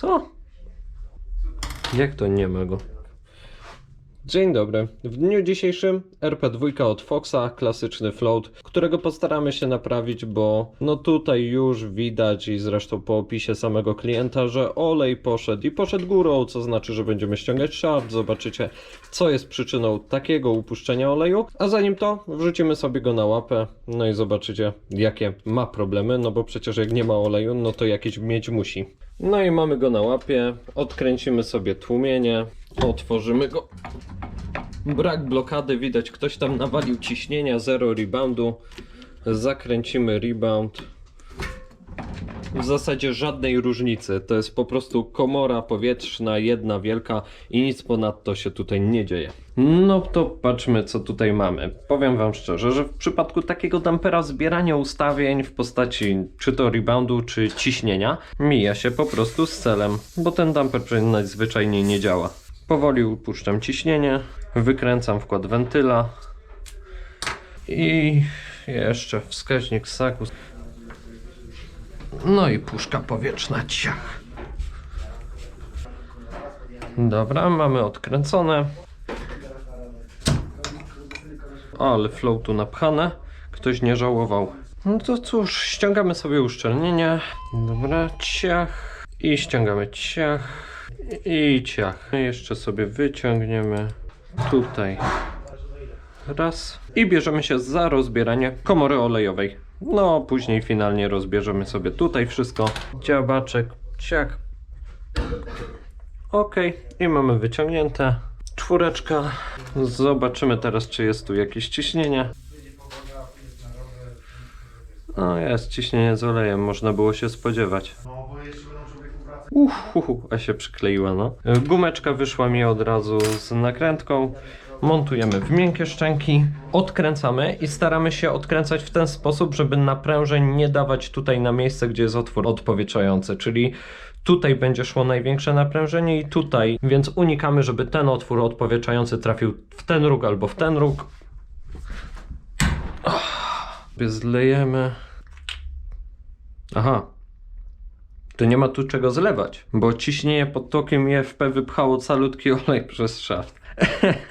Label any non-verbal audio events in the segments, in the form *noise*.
Co? Jak to nie ma go? Dzień dobry. W dniu dzisiejszym RP2 od Foxa, klasyczny float, którego postaramy się naprawić, bo no tutaj już widać i zresztą po opisie samego klienta, że olej poszedł i poszedł górą, co znaczy, że będziemy ściągać shard, zobaczycie co jest przyczyną takiego upuszczenia oleju, a zanim to wrzucimy sobie go na łapę, no i zobaczycie jakie ma problemy, no bo przecież jak nie ma oleju, no to jakieś mieć musi. No i mamy go na łapie, odkręcimy sobie tłumienie, otworzymy go Brak blokady, widać ktoś tam nawalił ciśnienia, zero reboundu. Zakręcimy rebound. W zasadzie żadnej różnicy. To jest po prostu komora powietrzna, jedna wielka i nic ponadto się tutaj nie dzieje. No to patrzmy co tutaj mamy. Powiem wam szczerze, że w przypadku takiego dampera zbierania ustawień w postaci czy to reboundu, czy ciśnienia mija się po prostu z celem, bo ten damper najzwyczajniej nie działa. Powoli upuszczam ciśnienie, wykręcam wkład wentyla i jeszcze wskaźnik ssaku. No i puszka powietrzna ciach. Dobra, mamy odkręcone. Ale floatu napchane. Ktoś nie żałował. No to cóż, ściągamy sobie uszczelnienie. Dobra, ciach. I ściągamy ciach. I ciach. Jeszcze sobie wyciągniemy tutaj. Raz. I bierzemy się za rozbieranie komory olejowej. No, później finalnie rozbierzemy sobie tutaj wszystko. Dziabaczek, ciach. Ok, i mamy wyciągnięte. Czwóreczka. Zobaczymy teraz, czy jest tu jakieś ciśnienie. O, jest ciśnienie z olejem, można było się spodziewać. Uff, uhu, a się przykleiła, no. Gumeczka wyszła mi od razu z nakrętką. Montujemy w miękkie szczęki, odkręcamy i staramy się odkręcać w ten sposób, żeby naprężeń nie dawać tutaj na miejsce, gdzie jest otwór odpowietrzający, czyli tutaj będzie szło największe naprężenie i tutaj, więc unikamy, żeby ten otwór odpowietrzający trafił w ten róg albo w ten róg. Zlejemy. Aha, to nie ma tu czego zlewać, bo ciśnienie pod tokiem IFP wypchało calutki olej przez szaft.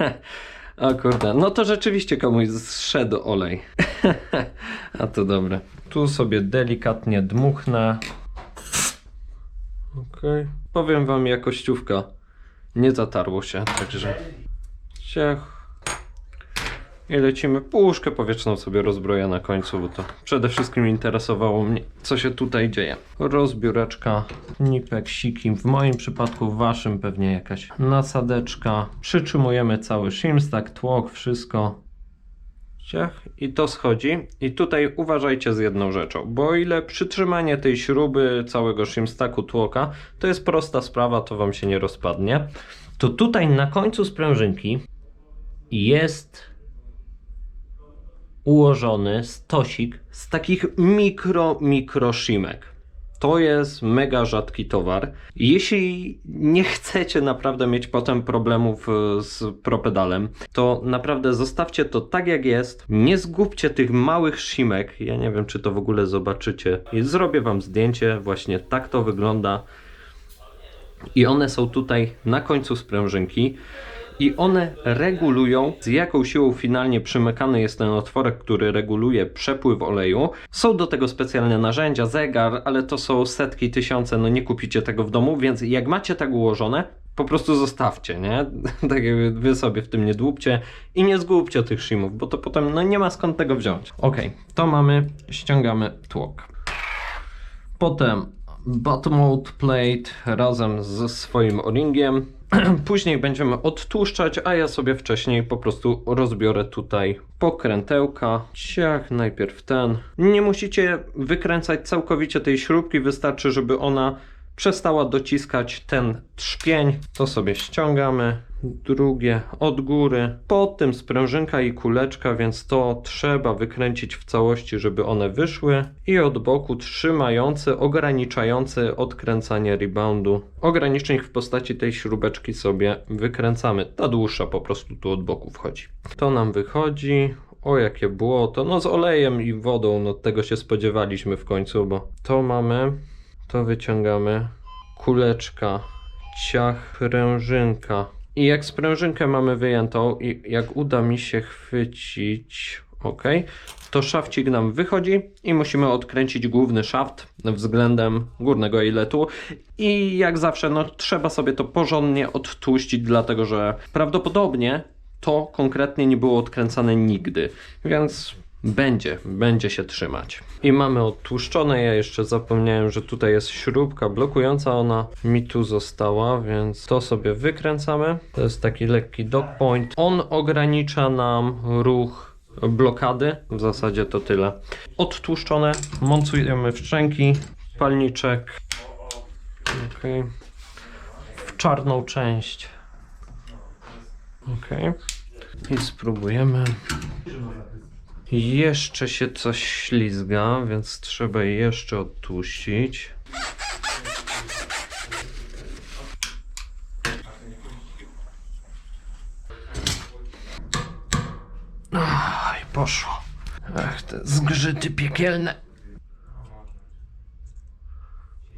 *laughs* o kurde, no to rzeczywiście komuś zszedł olej. *laughs* A to dobre. Tu sobie delikatnie dmuchnę. Okej. Powiem wam jakościówka. Nie zatarło się, także... Ciach. I lecimy puszkę powietrzną sobie rozbroję na końcu, bo to przede wszystkim interesowało mnie, co się tutaj dzieje. Rozbióreczka, nipek, siki, w moim przypadku, w waszym pewnie jakaś nasadeczka. Przytrzymujemy cały shimstack, tłok, wszystko. I to schodzi. I tutaj uważajcie z jedną rzeczą, bo o ile przytrzymanie tej śruby, całego shimstacku, tłoka, to jest prosta sprawa, to wam się nie rozpadnie, to tutaj na końcu sprężynki jest ułożony stosik z takich mikro, mikro szymek. To jest mega rzadki towar. Jeśli nie chcecie naprawdę mieć potem problemów e, z propedalem, to naprawdę zostawcie to tak jak jest. Nie zgubcie tych małych szymek. Ja nie wiem, czy to w ogóle zobaczycie. I zrobię wam zdjęcie. Właśnie tak to wygląda. I one są tutaj na końcu sprężynki i one regulują, z jaką siłą finalnie przymykany jest ten otworek, który reguluje przepływ oleju. Są do tego specjalne narzędzia, zegar, ale to są setki, tysiące, no nie kupicie tego w domu, więc jak macie tak ułożone, po prostu zostawcie, nie? *laughs* Tak jakby wy sobie w tym nie dłubcie i nie zgubcie tych shimów, bo to potem no nie ma skąd tego wziąć. Ok, to mamy, ściągamy tłok. Potem Bottom plate razem ze swoim o-ringiem. *clears throat* Później będziemy odtłuszczać, a ja sobie wcześniej po prostu rozbiorę tutaj pokrętełka. Ciach, najpierw ten. Nie musicie wykręcać całkowicie tej śrubki, wystarczy, żeby ona przestała dociskać ten trzpień. To sobie ściągamy. Drugie od góry. Pod tym sprężynka i kuleczka, więc to trzeba wykręcić w całości, żeby one wyszły. I od boku trzymający, ograniczający odkręcanie reboundu. Ogranicznik w postaci tej śrubeczki sobie wykręcamy. Ta dłuższa po prostu tu od boku wchodzi. To nam wychodzi. O jakie błoto. No z olejem i wodą, no tego się spodziewaliśmy w końcu, bo to mamy. To wyciągamy. kuleczka, ciach, prężynka. I jak sprężynkę mamy wyjętą i jak uda mi się chwycić, ok, to szafcik nam wychodzi i musimy odkręcić główny szaft względem górnego iletu. I jak zawsze, no trzeba sobie to porządnie odtłuścić, dlatego że prawdopodobnie to konkretnie nie było odkręcane nigdy, więc będzie, będzie się trzymać. I mamy odtłuszczone, ja jeszcze zapomniałem, że tutaj jest śrubka blokująca, ona mi tu została, więc to sobie wykręcamy. To jest taki lekki dock point. On ogranicza nam ruch blokady, w zasadzie to tyle. Odtłuszczone, montujemy w szczęki, palniczek, okay. w czarną część. Ok. I spróbujemy. Jeszcze się coś ślizga, więc trzeba je jeszcze odtłuścić. Aj, poszło. Ach, te zgrzyty piekielne.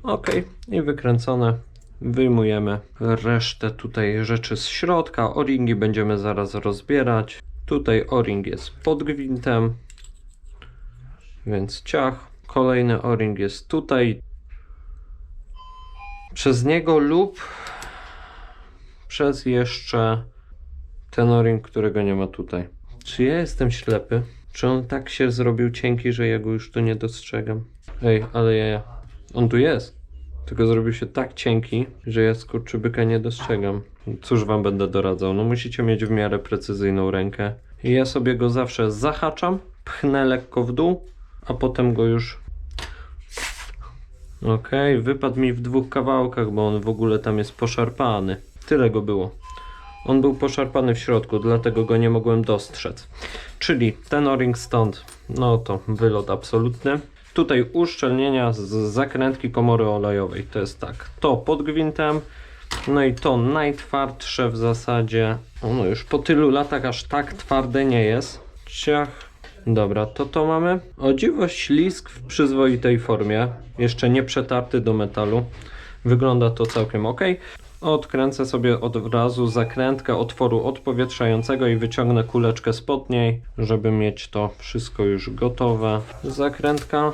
Ok, i wykręcone. Wyjmujemy resztę tutaj rzeczy z środka. O-ringi będziemy zaraz rozbierać. Tutaj o-ring jest pod gwintem, więc ciach. Kolejny o-ring jest tutaj. Przez niego lub przez jeszcze ten o-ring, którego nie ma tutaj. Czy ja jestem ślepy? Czy on tak się zrobił cienki, że ja go już tu nie dostrzegam? Ej, ale ja, on tu jest. Tylko zrobił się tak cienki, że ja skurczybyka nie dostrzegam. Cóż wam będę doradzał? No musicie mieć w miarę precyzyjną rękę. I ja sobie go zawsze zahaczam, pchnę lekko w dół, a potem go już... Okej, wypadł mi w dwóch kawałkach, bo on w ogóle tam jest poszarpany. Tyle go było. On był poszarpany w środku, dlatego go nie mogłem dostrzec. Czyli ten o-ring stąd, no to wylot absolutny. Tutaj uszczelnienia z zakrętki komory olejowej. To jest tak, to pod gwintem, no i to najtwardsze w zasadzie. Ono już po tylu latach aż tak twarde nie jest. Ciach. Dobra, to to mamy. O dziwo ślisk w przyzwoitej formie. Jeszcze nie przetarty do metalu. Wygląda to całkiem ok. Odkręcę sobie od razu zakrętkę otworu odpowietrzającego i wyciągnę kuleczkę spod niej, żeby mieć to wszystko już gotowe. Zakrętka,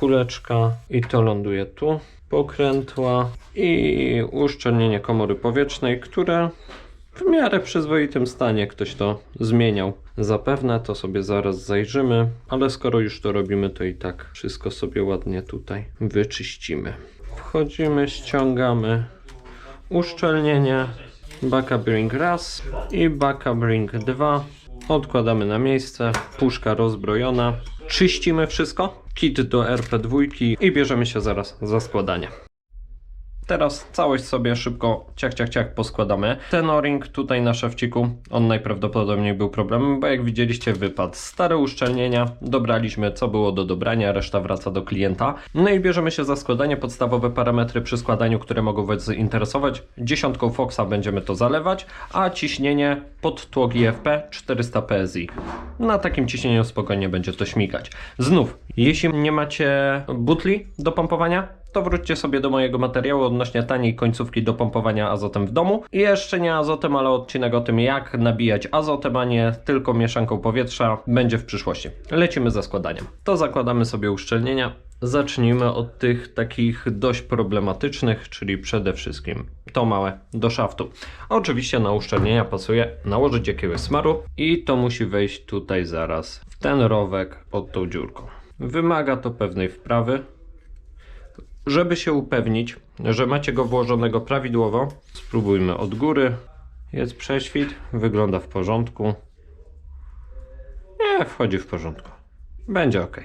kuleczka i to ląduje tu. Pokrętła i uszczelnienie komory powietrznej, które w miarę przyzwoitym stanie ktoś to zmieniał. Zapewne to sobie zaraz zajrzymy, ale skoro już to robimy, to i tak wszystko sobie ładnie tutaj wyczyścimy. Wchodzimy, ściągamy uszczelnienie, backup ring raz i backup ring 2. Odkładamy na miejsce, puszka rozbrojona, czyścimy wszystko, kit do RP2 i bierzemy się zaraz za składanie. Teraz całość sobie szybko ciach, ciach, ciach poskładamy. Ten o-ring tutaj na szewciku, on najprawdopodobniej był problemem, bo jak widzieliście wypadł. Stare uszczelnienia, dobraliśmy co było do dobrania, reszta wraca do klienta. No i bierzemy się za składanie, podstawowe parametry przy składaniu, które mogą Was zainteresować. Dziesiątką Foxa będziemy to zalewać, a ciśnienie pod tłoki FP 400 PSI. Na takim ciśnieniu spokojnie będzie to śmigać. Znów, jeśli nie macie butli do pompowania, to wróćcie sobie do mojego materiału odnośnie taniej końcówki do pompowania azotem w domu. I jeszcze nie azotem, ale odcinek o tym, jak nabijać azotem, a nie tylko mieszanką powietrza, będzie w przyszłości. Lecimy za składaniem. To zakładamy sobie uszczelnienia. Zacznijmy od tych takich dość problematycznych, czyli przede wszystkim to małe do szaftu. Oczywiście na uszczelnienia pasuje nałożyć jakiegoś smaru i to musi wejść tutaj zaraz w ten rowek pod tą dziurką. Wymaga to pewnej wprawy, żeby się upewnić, że macie go włożonego prawidłowo, spróbujmy od góry. Jest prześwit, wygląda w porządku. Nie, wchodzi w porządku. Będzie ok.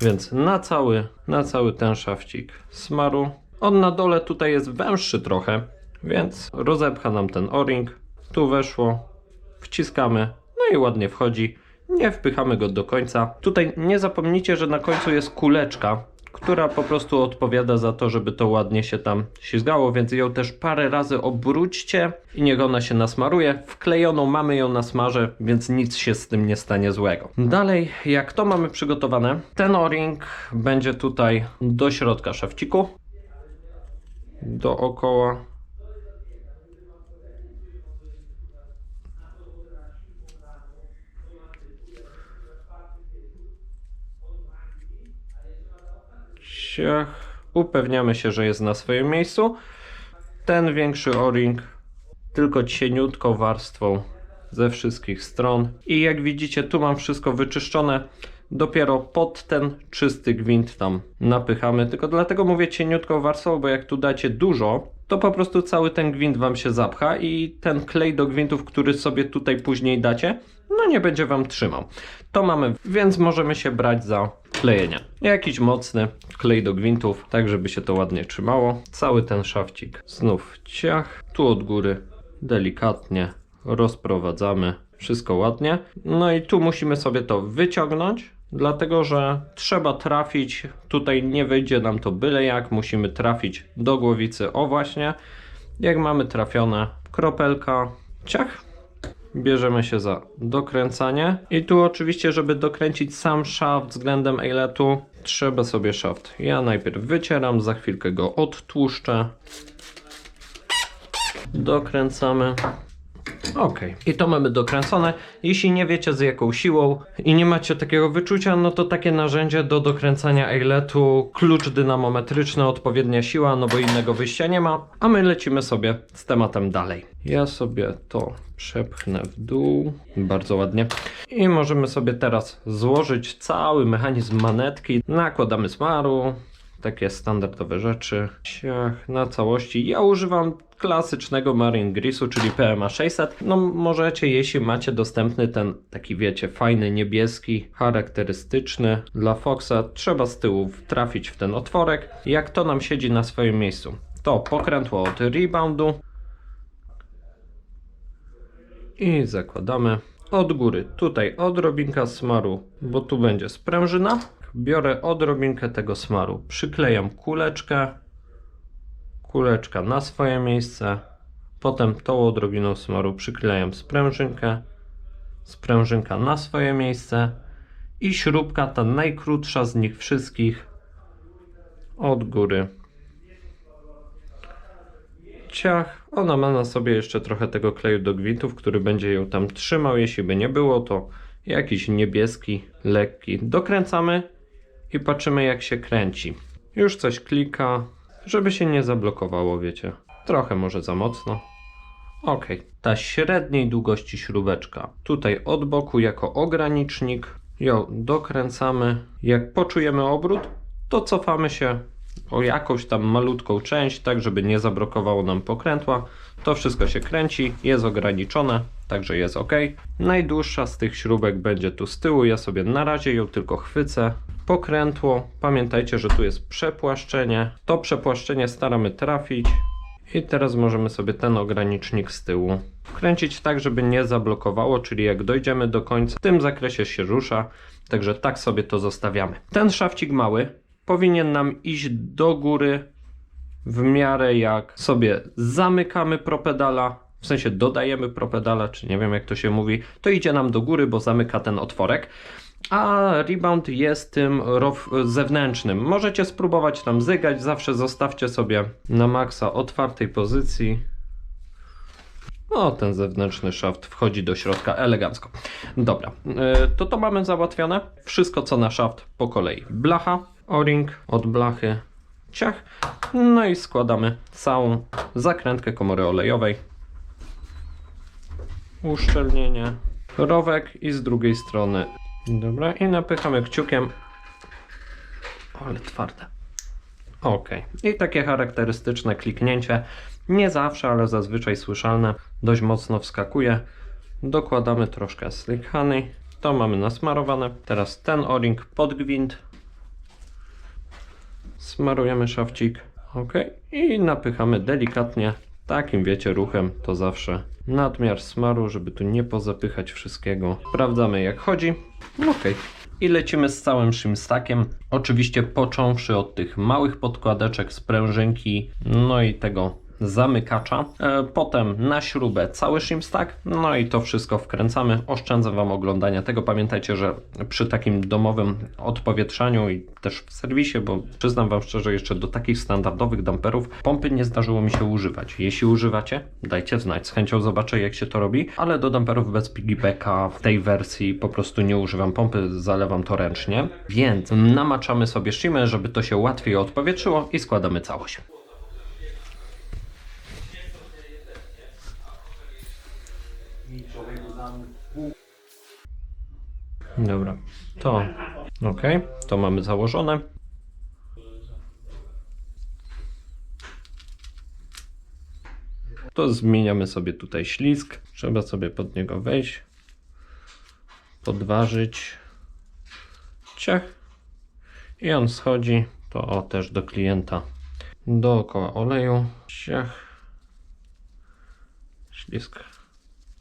Więc na cały, na cały ten szafcik smaru. On na dole tutaj jest węższy trochę, więc rozepcha nam ten o-ring. Tu weszło, wciskamy, no i ładnie wchodzi. Nie wpychamy go do końca. Tutaj nie zapomnijcie, że na końcu jest kuleczka, która po prostu odpowiada za to, żeby to ładnie się tam ślizgało, więc ją też parę razy obróćcie i niech ona się nasmaruje. Wklejoną mamy ją na smarze, więc nic się z tym nie stanie złego. Dalej, jak to mamy przygotowane, ten o-ring będzie tutaj do środka szafciku. dookoła. Upewniamy się, że jest na swoim miejscu. Ten większy o-ring tylko cieniutką warstwą ze wszystkich stron. I jak widzicie, tu mam wszystko wyczyszczone. Dopiero pod ten czysty gwint tam napychamy. Tylko dlatego mówię cieniutką warstwą, bo jak tu dacie dużo, to po prostu cały ten gwint wam się zapcha i ten klej do gwintów, który sobie tutaj później dacie, no nie będzie wam trzymał. To mamy, więc możemy się brać za klejenie. Jakiś mocny klej do gwintów, tak żeby się to ładnie trzymało. Cały ten szafcik znów ciach. Tu od góry delikatnie rozprowadzamy. Wszystko ładnie. No i tu musimy sobie to wyciągnąć, dlatego że trzeba trafić. Tutaj nie wyjdzie nam to byle jak. Musimy trafić do głowicy. O właśnie. Jak mamy trafione, kropelka, ciach. Bierzemy się za dokręcanie. I tu oczywiście, żeby dokręcić sam szaft względem ailetu, trzeba sobie szaft. Ja najpierw wycieram, za chwilkę go odtłuszczę. Dokręcamy. Ok, i to mamy dokręcone. Jeśli nie wiecie z jaką siłą i nie macie takiego wyczucia, no to takie narzędzie do dokręcania ailetu, klucz dynamometryczny, odpowiednia siła, no bo innego wyjścia nie ma. A my lecimy sobie z tematem dalej. Ja sobie to przepchnę w dół, bardzo ładnie. I możemy sobie teraz złożyć cały mechanizm manetki. Nakładamy smaru, takie standardowe rzeczy. Na całości. Ja używam klasycznego Marine Grease'u, czyli PMA 600. No możecie, jeśli macie dostępny ten taki, wiecie, fajny niebieski, charakterystyczny dla Foxa, trzeba z tyłu trafić w ten otworek. Jak to nam siedzi na swoim miejscu, to pokrętło od reboundu i zakładamy od góry. Tutaj odrobinka smaru, bo tu będzie sprężyna. Biorę odrobinkę tego smaru, przyklejam kuleczkę, kuleczka na swoje miejsce. Potem tą odrobiną smaru przyklejam sprężynkę, sprężynka na swoje miejsce i śrubka, ta najkrótsza z nich wszystkich, od góry. Ciach, ona ma na sobie jeszcze trochę tego kleju do gwintów, który będzie ją tam trzymał. Jeśli by nie było, to jakiś niebieski, lekki. Dokręcamy i patrzymy jak się kręci. Już coś klika, żeby się nie zablokowało, wiecie. Trochę może za mocno. Ok, ta średniej długości śrubeczka tutaj od boku jako ogranicznik ją dokręcamy. Jak poczujemy obrót, to cofamy się o jakąś tam malutką część, tak żeby nie zablokowało nam pokrętła. To wszystko się kręci, jest ograniczone, także jest ok. Najdłuższa z tych śrubek będzie tu z tyłu, ja sobie na razie ją tylko chwycę. Pokrętło, pamiętajcie, że tu jest przepłaszczenie. To przepłaszczenie staramy trafić. I teraz możemy sobie ten ogranicznik z tyłu kręcić tak, żeby nie zablokowało, czyli jak dojdziemy do końca, w tym zakresie się rusza, także tak sobie to zostawiamy. Ten szafcik mały powinien nam iść do góry w miarę jak sobie zamykamy propedala, w sensie dodajemy propedala, czy nie wiem jak to się mówi, to idzie nam do góry, bo zamyka ten otworek. A rebound jest tym zewnętrznym. Możecie spróbować tam zygać, zawsze zostawcie sobie na maksa otwartej pozycji. O, ten zewnętrzny szaft wchodzi do środka elegancko. Dobra, yy, to to mamy załatwione. Wszystko co na szaft po kolei. Blacha, o-ring od blachy, ciach. No i składamy całą zakrętkę komory olejowej. Uszczelnienie, rowek i z drugiej strony. Dobra, i napychamy kciukiem. O, ale twarde. Ok. I takie charakterystyczne kliknięcie. Nie zawsze, ale zazwyczaj słyszalne. Dość mocno wskakuje. Dokładamy troszkę slick honey. To mamy nasmarowane. Teraz ten o-ring pod gwint. Smarujemy szafcik. Ok. I napychamy delikatnie. Takim wiecie ruchem to zawsze nadmiar smaru, żeby tu nie pozapychać wszystkiego. Sprawdzamy jak chodzi. Ok. I lecimy z całym shimstackiem. Oczywiście począwszy od tych małych podkładeczek, sprężynki, no i tego zamykacza, e, potem na śrubę cały shimstack, no i to wszystko wkręcamy. Oszczędzę Wam oglądania tego. Pamiętajcie, że przy takim domowym odpowietrzaniu i też w serwisie, bo przyznam Wam szczerze, jeszcze do takich standardowych damperów pompy nie zdarzyło mi się używać. Jeśli używacie, dajcie znać, z chęcią zobaczę jak się to robi, ale do damperów bez piggybacka w tej wersji po prostu nie używam pompy, zalewam to ręcznie, więc namaczamy sobie shimę, żeby to się łatwiej odpowietrzyło i składamy całość. Dobra, to ok, to mamy założone. To zmieniamy sobie tutaj ślizg. Trzeba sobie pod niego wejść, podważyć. Ciach. I on schodzi. To o, też do klienta. Dookoła oleju. Ciach. Ślizg.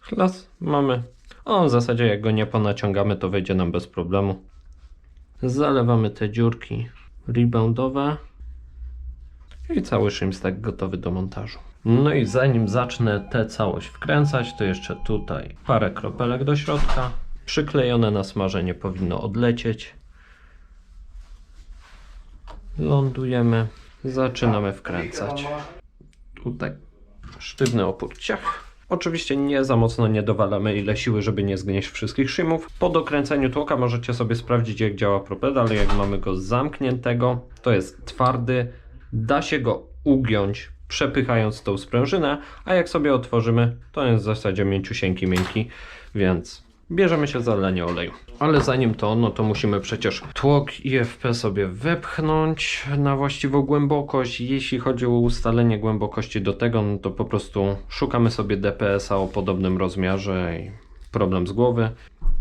Chlas. Mamy. O, w zasadzie jak go nie ponaciągamy, to wejdzie nam bez problemu. Zalewamy te dziurki reboundowe. I cały szymstak gotowy do montażu. No i zanim zacznę tę całość wkręcać, to jeszcze tutaj parę kropelek do środka. Przyklejone na smażenie powinno odlecieć. Lądujemy. Zaczynamy wkręcać. Tutaj sztywny opór ciach. Oczywiście nie za mocno nie dowalamy ile siły, żeby nie zgnieść wszystkich szymów. Po dokręceniu tłoka możecie sobie sprawdzić jak działa propedal. Jak mamy go zamkniętego, to jest twardy. Da się go ugiąć przepychając tą sprężynę, a jak sobie otworzymy, to jest w zasadzie mięciusieńki, miękki, więc bierzemy się za lanie oleju. Ale zanim to, no to musimy przecież tłok IFP sobie wepchnąć na właściwą głębokość. Jeśli chodzi o ustalenie głębokości do tego, no to po prostu szukamy sobie DPS-a o podobnym rozmiarze i problem z głowy.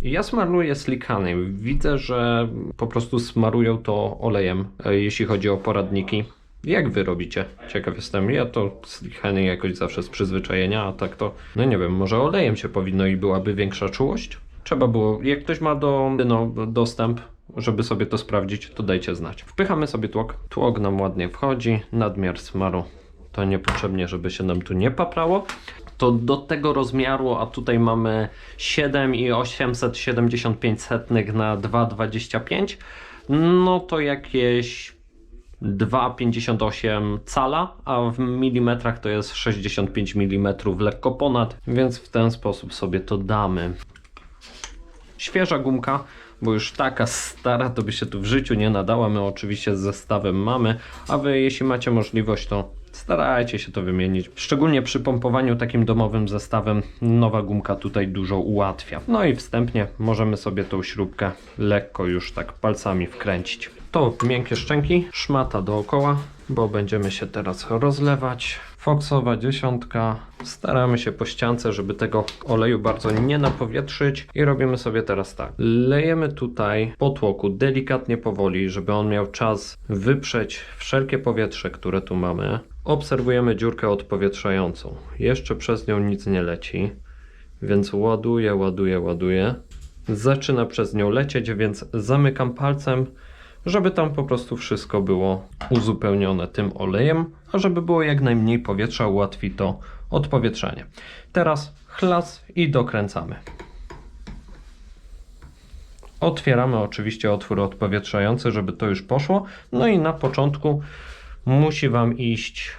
Ja smaruję slickanem. Widzę, że po prostu smarują to olejem, e, jeśli chodzi o poradniki. Jak wy robicie? Ciekaw jestem. Ja to slickany jakoś zawsze z przyzwyczajenia, a tak to, no nie wiem, może olejem się powinno i byłaby większa czułość? Trzeba było, jak ktoś ma do, no, dostęp, żeby sobie to sprawdzić, to dajcie znać. Wpychamy sobie tłok. Tłok nam ładnie wchodzi, nadmiar smaru to niepotrzebnie, żeby się nam tu nie paprało. To do tego rozmiaru, a tutaj mamy 7 i 875 setnych na 2,25, no to jakieś 2,58 cala, a w milimetrach to jest 65 mm, lekko ponad, więc w ten sposób sobie to damy. Świeża gumka, bo już taka stara to by się tu w życiu nie nadała. My oczywiście z zestawem mamy, a wy jeśli macie możliwość to starajcie się to wymienić. Szczególnie przy pompowaniu takim domowym zestawem nowa gumka tutaj dużo ułatwia. No i wstępnie możemy sobie tą śrubkę lekko już tak palcami wkręcić. To miękkie szczęki, szmata dookoła, bo będziemy się teraz rozlewać. Foxowa dziesiątka. Staramy się po ściance, żeby tego oleju bardzo nie napowietrzyć. I robimy sobie teraz tak. Lejemy tutaj po tłoku delikatnie powoli, żeby on miał czas wyprzeć wszelkie powietrze, które tu mamy. Obserwujemy dziurkę odpowietrzającą. Jeszcze przez nią nic nie leci, więc ładuję, ładuję, ładuję. Zaczyna przez nią lecieć, więc zamykam palcem żeby tam po prostu wszystko było uzupełnione tym olejem, a żeby było jak najmniej powietrza, ułatwi to odpowietrzenie. Teraz chlas i dokręcamy. Otwieramy oczywiście otwór odpowietrzający, żeby to już poszło. No i na początku musi Wam iść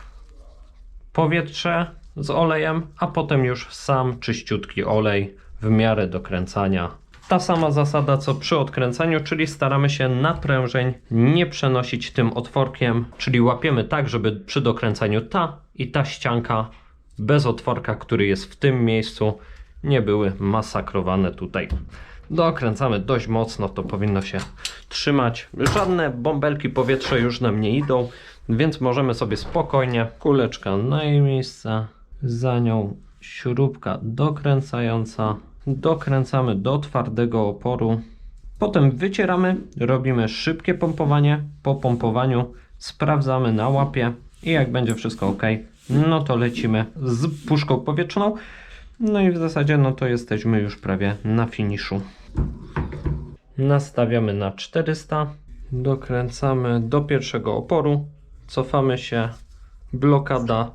powietrze z olejem, a potem już sam czyściutki olej w miarę dokręcania ta sama zasada co przy odkręcaniu, czyli staramy się naprężeń nie przenosić tym otworkiem, czyli łapiemy tak, żeby przy dokręcaniu ta i ta ścianka bez otworka, który jest w tym miejscu, nie były masakrowane tutaj. Dokręcamy dość mocno, to powinno się trzymać. Żadne bąbelki powietrza już nam nie idą, więc możemy sobie spokojnie, kuleczka na jej miejsce, za nią śrubka dokręcająca dokręcamy do twardego oporu. Potem wycieramy, robimy szybkie pompowanie. Po pompowaniu sprawdzamy na łapie i jak będzie wszystko ok, no to lecimy z puszką powietrzną. No i w zasadzie no to jesteśmy już prawie na finiszu. Nastawiamy na 400, dokręcamy do pierwszego oporu, cofamy się, blokada,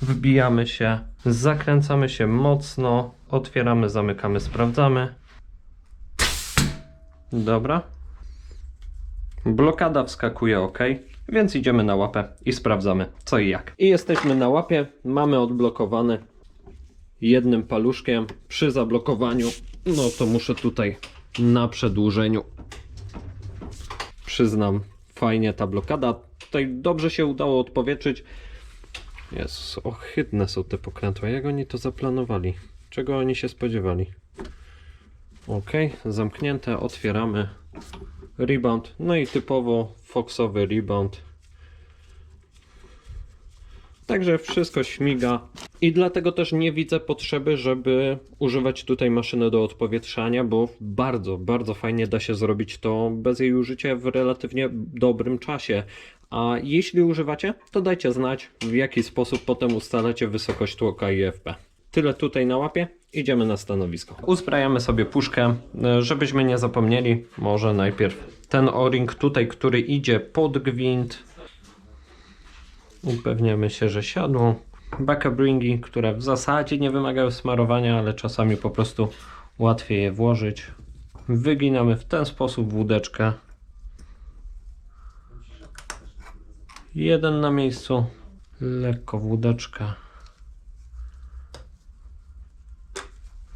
wbijamy się, zakręcamy się mocno, otwieramy, zamykamy, sprawdzamy. Dobra. Blokada wskakuje ok, więc idziemy na łapę i sprawdzamy co i jak. I jesteśmy na łapie, mamy odblokowane jednym paluszkiem przy zablokowaniu. No to muszę tutaj na przedłużeniu. Przyznam, fajnie ta blokada. Tutaj dobrze się udało odpowietrzyć. Jezus, ohydne są te pokrętła. Jak oni to zaplanowali? Czego oni się spodziewali? Ok, zamknięte, otwieramy. Rebound, no i typowo Foxowy rebound. Także wszystko śmiga i dlatego też nie widzę potrzeby, żeby używać tutaj maszyny do odpowietrzania, bo bardzo, bardzo fajnie da się zrobić to bez jej użycia w relatywnie dobrym czasie. A jeśli używacie, to dajcie znać, w jaki sposób potem ustalacie wysokość tłoka i FP. Tyle tutaj na łapie, idziemy na stanowisko. Uzbrajamy sobie puszkę, e, żebyśmy nie zapomnieli, może najpierw ten o-ring tutaj, który idzie pod gwint, Upewniamy się, że siadło. Backup ringi, które w zasadzie nie wymagają smarowania, ale czasami po prostu łatwiej je włożyć. Wyginamy w ten sposób wódeczkę. Jeden na miejscu. Lekko wódeczka.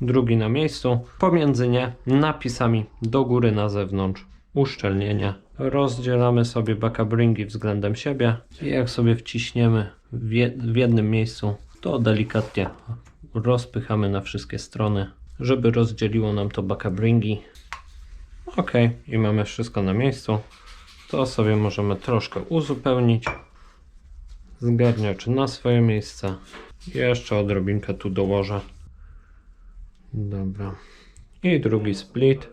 Drugi na miejscu. Pomiędzy nie napisami do góry na zewnątrz. Uszczelnienie. Rozdzielamy sobie backup ringi względem siebie. I jak sobie wciśniemy w, je, w jednym miejscu, to delikatnie rozpychamy na wszystkie strony, żeby rozdzieliło nam to backup ringi. Ok, i mamy wszystko na miejscu. To sobie możemy troszkę uzupełnić. Zgarniacz na swoje miejsce. Jeszcze odrobinkę tu dołożę. Dobra. I drugi split.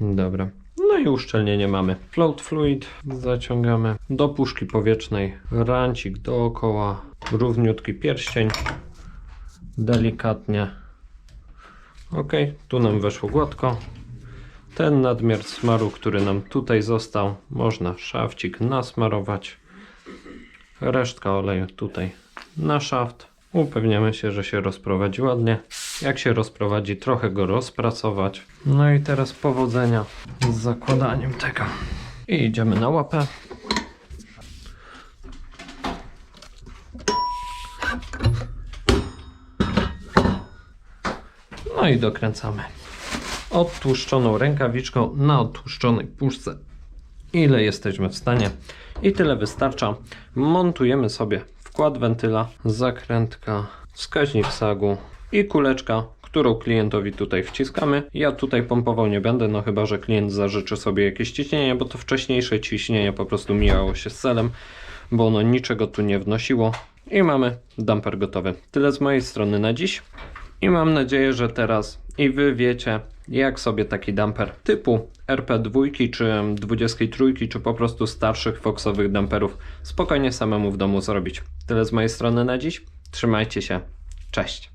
Dobra. No i uszczelnienie mamy. Float fluid zaciągamy do puszki powietrznej. Rancik dookoła. Równiutki pierścień. Delikatnie. Ok, tu nam weszło gładko. Ten nadmiar smaru, który nam tutaj został, można szafcik nasmarować. Resztka oleju tutaj na szaft. Upewniamy się, że się rozprowadzi ładnie. Jak się rozprowadzi, trochę go rozpracować. No i teraz powodzenia z zakładaniem tego. I idziemy na łapę. No i dokręcamy. Odtłuszczoną rękawiczką na odtłuszczonej puszce. Ile jesteśmy w stanie. I tyle wystarcza. Montujemy sobie wkład wentyla, zakrętka, wskaźnik sagu i kuleczka, którą klientowi tutaj wciskamy. Ja tutaj pompował nie będę, no chyba, że klient zażyczy sobie jakieś ciśnienie, bo to wcześniejsze ciśnienie po prostu mijało się z celem, bo ono niczego tu nie wnosiło. I mamy damper gotowy. Tyle z mojej strony na dziś. I mam nadzieję, że teraz i wy wiecie, jak sobie taki damper typu RP2 czy 23 czy po prostu starszych Foxowych damperów spokojnie samemu w domu zrobić. Tyle z mojej strony na dziś. Trzymajcie się. Cześć.